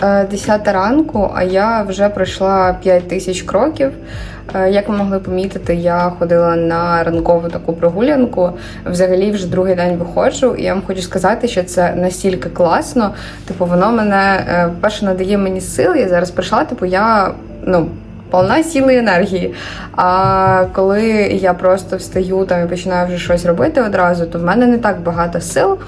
Зараз е, 10 ранку, а я вже пройшла 5 тисяч кроків. Е, Як ви могли помітити, я ходила на ранкову таку прогулянку. Взагалі, вже другий день виходжу, і я вам хочу сказати, що це настільки класно. Типу, воно мене е, перше надає мені сили. Я зараз прийшла, типу, я ну. Повна сили і енергії. А коли я просто встаю там і починаю вже щось робити одразу, то в мене не так багато сил.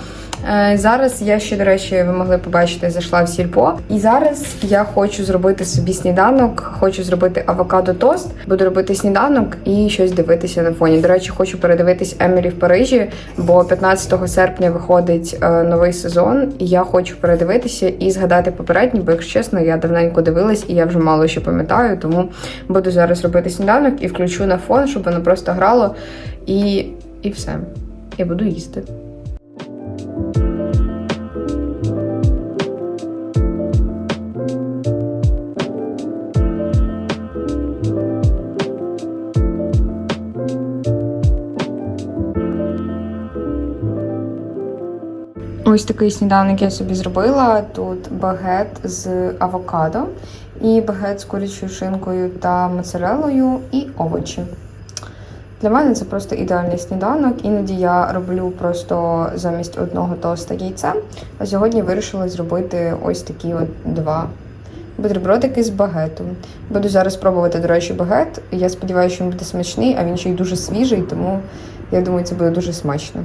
Е, Зараз я ще, до речі, ви могли побачити, зайшла в сільпо. І зараз я хочу зробити собі сніданок, хочу зробити авокадо тост, буду робити сніданок і щось дивитися на фоні. До речі, хочу передивитись Емілі в Парижі, бо 15 серпня виходить е, новий сезон, і я хочу передивитися і згадати попередній, бо якщо чесно, я давненько дивилась і я вже мало що пам'ятаю, тому буду зараз робити сніданок і включу на фон, щоб воно просто грало, і, і все. Я буду їсти. Такий сніданок я собі зробила. Тут багет з авокадо, і багет з курячою шинкою та моцарелою, і овочі. Для мене це просто ідеальний сніданок. Іноді я роблю просто замість одного тоста яйце. А сьогодні вирішила зробити ось такі от два бутербродики з багетом. Буду зараз пробувати, до речі, багет. Я сподіваюся, що він буде смачний, а він ще й дуже свіжий, тому я думаю, це буде дуже смачно.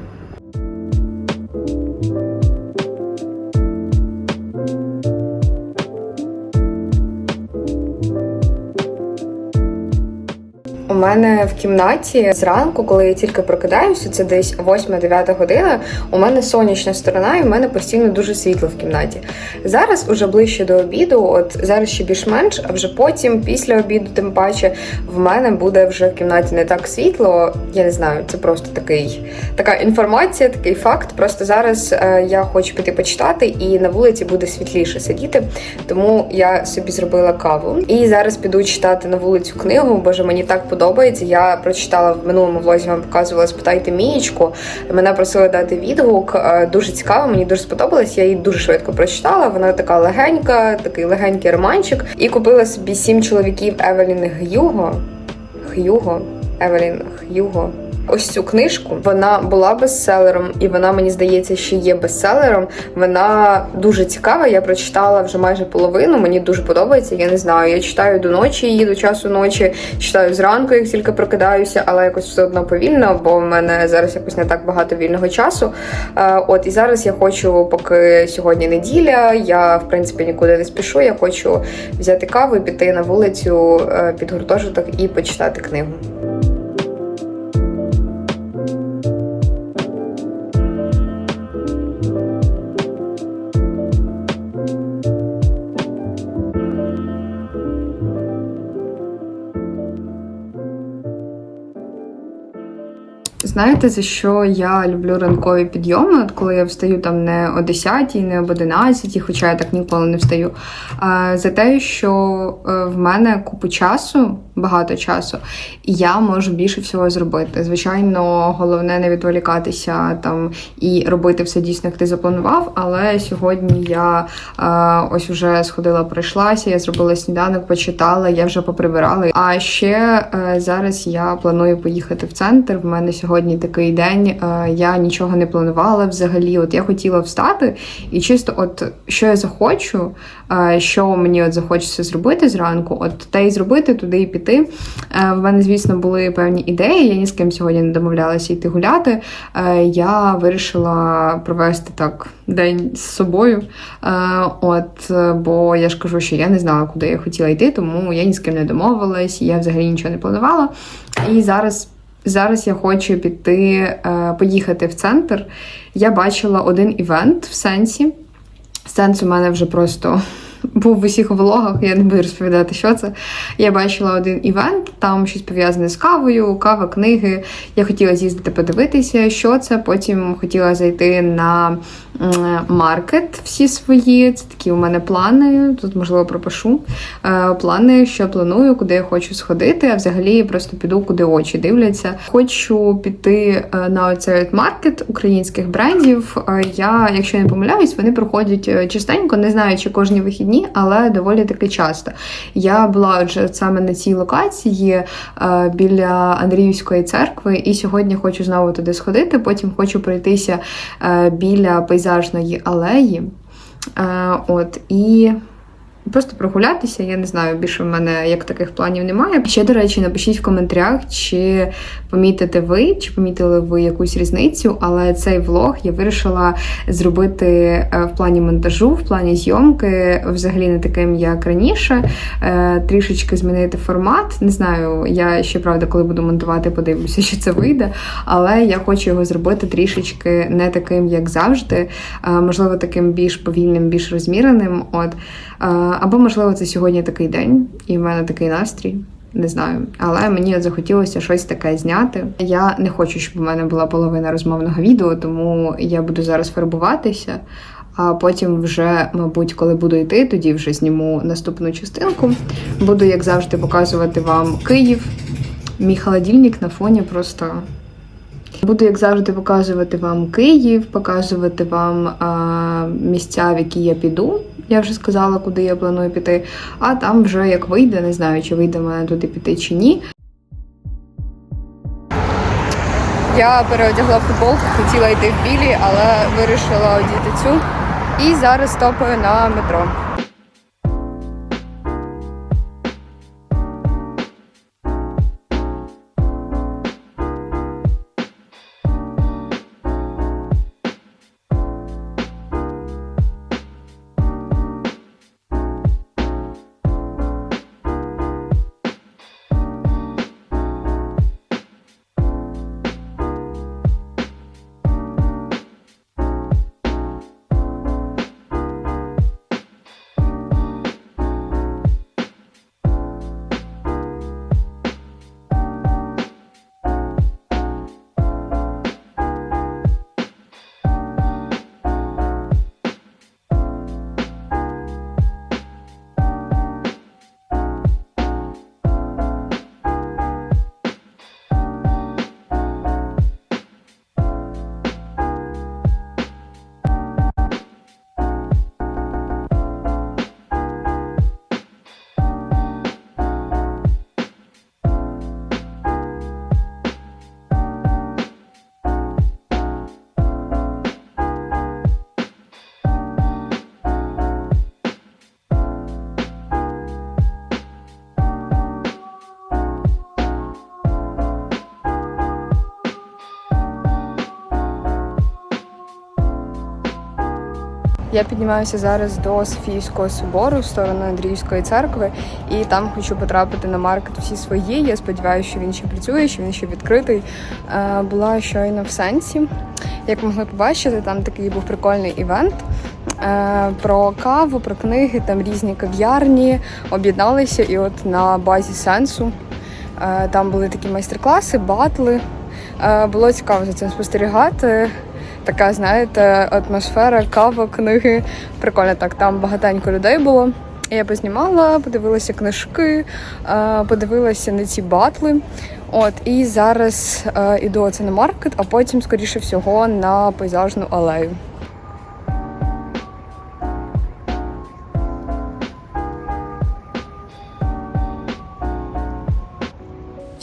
Мене в кімнаті зранку, коли я тільки прокидаюся, це десь 8-9 година. У мене сонячна сторона, і в мене постійно дуже світло в кімнаті. Зараз уже ближче до обіду, от зараз ще більш-менш, а вже потім, після обіду, тим паче, в мене буде вже в кімнаті не так світло. Я не знаю, це просто такий така інформація, такий факт. Просто зараз е, я хочу піти почитати, і на вулиці буде світліше сидіти. Тому я собі зробила каву. І зараз піду читати на вулицю книгу. Боже, мені так подобається. Я прочитала в минулому влозі, вам показувала спитайте Мієчку. Мене просили дати відгук. Е, Дуже цікаво, мені дуже сподобалось. Я її дуже швидко прочитала. Вона така легенька, такий легенький романчик. І купила собі сім чоловіків Евелін Гюго. Х'юго. Евелін Х'юго. Ось цю книжку вона була бестселером, і вона мені здається, ще є бестселером. Вона дуже цікава. Я прочитала вже майже половину. Мені дуже подобається. Я не знаю. Я читаю до ночі, її до часу ночі, читаю зранку, як тільки прокидаюся, але якось все одно повільно, бо в мене зараз якось не так багато вільного часу. Е, От і зараз я хочу, поки сьогодні неділя, я в принципі нікуди не спішу. Я хочу взяти каву піти на вулицю е, під гуртожиток і почитати книгу. Знаєте, за що я люблю ранкові підйоми? От коли я встаю там не о 10, не об 11, хоча я так ніколи не встаю. За те, що е, в мене купу часу, багато часу, я можу більше всього зробити. Звичайно, головне не відволікатися там і робити все дійсно, як ти запланував. Але сьогодні я е, ось уже сходила, пройшлася, я зробила сніданок, почитала, я вже поприбирала. А ще е, зараз я планую поїхати в центр. В мене сьогодні такий день. е, Я нічого не планувала взагалі. От я хотіла встати, і чисто, от що я захочу, що мені от захочеться зробити зранку, от те й зробити, туди і піти. Е, В мене, звісно, були певні ідеї. Я ні з ким сьогодні не домовлялася йти гуляти. Е, Я вирішила провести так день з собою. Е, От, бо я ж кажу, що я не знала, куди я хотіла йти, тому я ні з ким не домовилась, я взагалі нічого не планувала. І зараз. Зараз я хочу піти, поїхати в центр. Я бачила один івент в сенсі. Сенс у мене вже просто був в усіх влогах, я не буду розповідати, що це. Я бачила один івент, там щось пов'язане з кавою, кава, книги. Я хотіла з'їздити подивитися, що це. Потім хотіла зайти на маркет всі свої. Це такі у мене плани. Тут, можливо, пропишу. Е, Плани, що планую, куди я хочу сходити, а взагалі просто піду, куди очі дивляться. Хочу піти е, на оцей маркет українських брендів. Е, Я, якщо не помиляюсь, вони проходять частенько, не знаю, чи кожні вихідні, але доволі таки часто. Я була отже саме на цій локації е, біля Андріївської церкви, і сьогодні хочу знову туди сходити. Потім хочу пройтися е, біля пейзажної алеї. Е, От і. Просто прогулятися, я не знаю, більше в мене як таких планів немає. Ще, до речі, напишіть в коментарях, чи помітите ви, чи помітили ви якусь різницю, але цей влог я вирішила зробити е, в плані монтажу, в плані зйомки, взагалі не таким, як раніше. Е, Трішечки змінити формат. Не знаю, я ще правда, коли буду монтувати, подивлюся, що це вийде. Але я хочу його зробити трішечки не таким, як завжди. Е, Можливо, таким більш повільним, більш розміреним. От. Або, можливо, це сьогодні такий день, і в мене такий настрій. Не знаю, але мені от захотілося щось таке зняти. Я не хочу, щоб у мене була половина розмовного відео, тому я буду зараз фарбуватися. А потім, вже, мабуть, коли буду йти, тоді вже зніму наступну частинку. Буду, як завжди, показувати вам Київ. Мій холодильник на фоні просто. Буду, як завжди, показувати вам Київ, показувати вам а, місця, в які я піду. Я вже сказала, куди я планую піти. А там вже як вийде, не знаю, чи вийде мене туди піти чи ні. Я переодягла футболку, хотіла йти в білі, але вирішила одіти цю. І зараз топаю на метро. Я піднімаюся зараз до Софійського собору в сторону Андріївської церкви, і там хочу потрапити на маркет всі свої. Я сподіваюся, що він ще працює, що він ще відкритий. Е, Була щойно в сенсі. Як могли побачити, там такий був прикольний івент. е, Про каву, про книги, там різні кав'ярні об'єдналися, і от на базі сенсу е, там були такі майстер-класи, батли. Було цікаво за цим спостерігати. Така, знаєте, атмосфера, кава, книги. Прикольно так, там багатенько людей було. Я познімала, подивилася книжки, е, подивилася на ці батли. От, і зараз е, іду оце на маркет, а потім, скоріше всього, на пейзажну алею.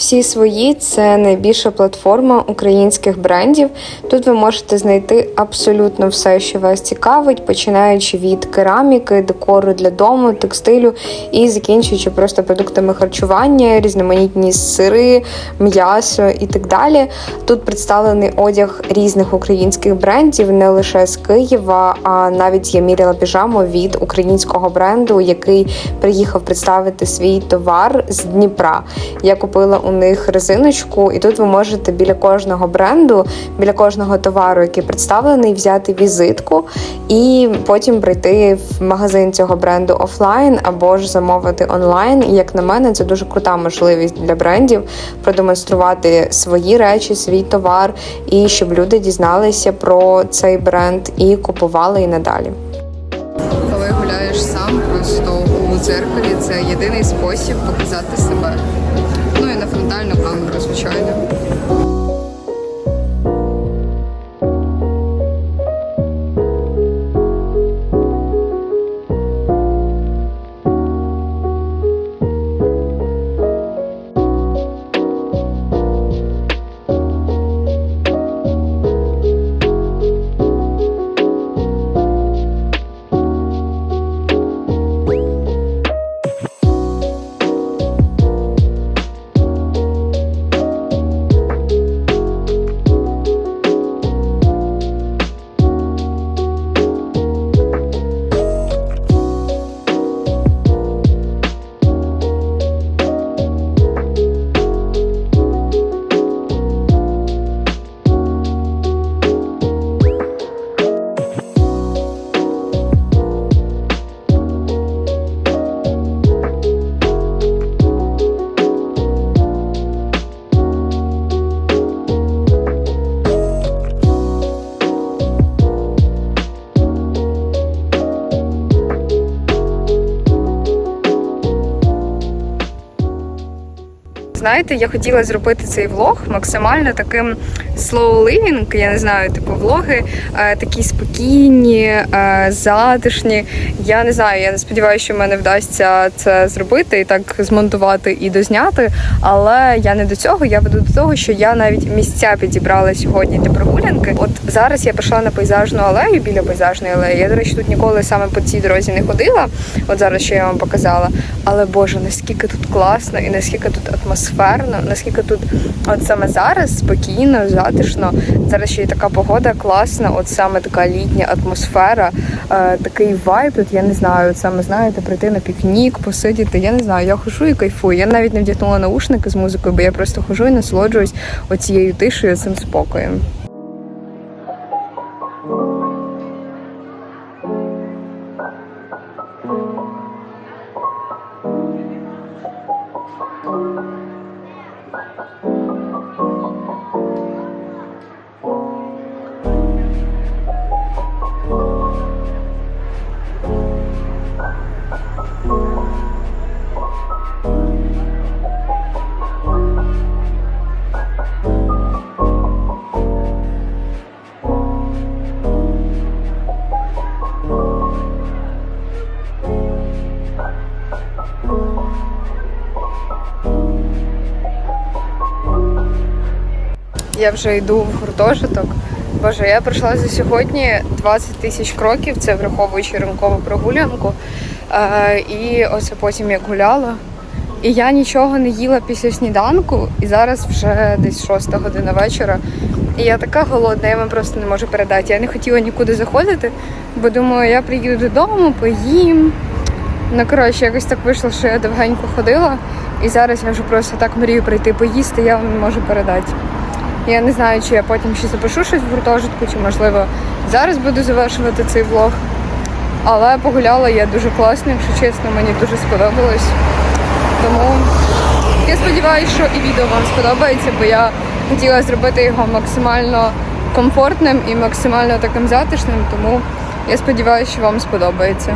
Всі свої це найбільша платформа українських брендів. Тут ви можете знайти абсолютно все, що вас цікавить, починаючи від кераміки, декору для дому, текстилю і закінчуючи просто продуктами харчування, різноманітні сири, м'ясо і так далі. Тут представлений одяг різних українських брендів, не лише з Києва, а навіть я міряла піжаму від українського бренду, який приїхав представити свій товар з Дніпра. Я купила у них резиночку, і тут ви можете біля кожного бренду, біля кожного товару, який представлений, взяти візитку і потім прийти в магазин цього бренду офлайн або ж замовити онлайн. І як на мене, це дуже крута можливість для брендів продемонструвати свої речі, свій товар, і щоб люди дізналися про цей бренд і купували і надалі. Коли гуляєш сам просто у дзеркалі, це єдиний спосіб показати себе. Ну фронтальну камеру, звичайно. Знаєте, я хотіла зробити цей влог максимально таким slow living, я не знаю, типу влоги е, такі спокійні, е, затишні. Я не знаю, я не сподіваюся, що в мене вдасться це зробити і так змонтувати і дозняти. Але я не до цього. Я веду до того, що я навіть місця підібрала сьогодні для прогулянки. От зараз я пішла на пейзажну алею біля пейзажної алеї. Я, до речі, тут ніколи саме по цій дорозі не ходила. От зараз що я вам показала. Але Боже, наскільки тут класно і наскільки тут атмосферно, наскільки тут, от саме зараз спокійно, затишно. Зараз ще й така погода класна, от саме така літня атмосфера, е, такий вайб тут, я не знаю, от саме знаєте, прийти на пікнік, посидіти. Я не знаю, я хожу і кайфую. Я навіть не вдягнула наушники з музикою, бо я просто хожу і насолоджуюсь оцією тишею, цим спокоєм. Я вже йду в гуртожиток. Боже, я пройшла за сьогодні 20 тисяч кроків, це враховуючи ранкову прогулянку. Е, і оце потім як гуляла. І я нічого не їла після сніданку, і зараз вже десь 6 година вечора. І я така голодна, я вам просто не можу передати. Я не хотіла нікуди заходити, бо думаю, я приїду додому, поїм. Ну, коротше, якось так вийшло, що я довгенько ходила, і зараз я вже просто так мрію прийти поїсти, я вам не можу передати. Я не знаю, чи я потім ще запишу щось в гуртожитку, чи можливо зараз буду завершувати цей влог. Але погуляла я дуже класно, якщо чесно, мені дуже сподобалось. Тому я сподіваюся, що і відео вам сподобається, бо я хотіла зробити його максимально комфортним і максимально таким затишним, тому я сподіваюся, що вам сподобається.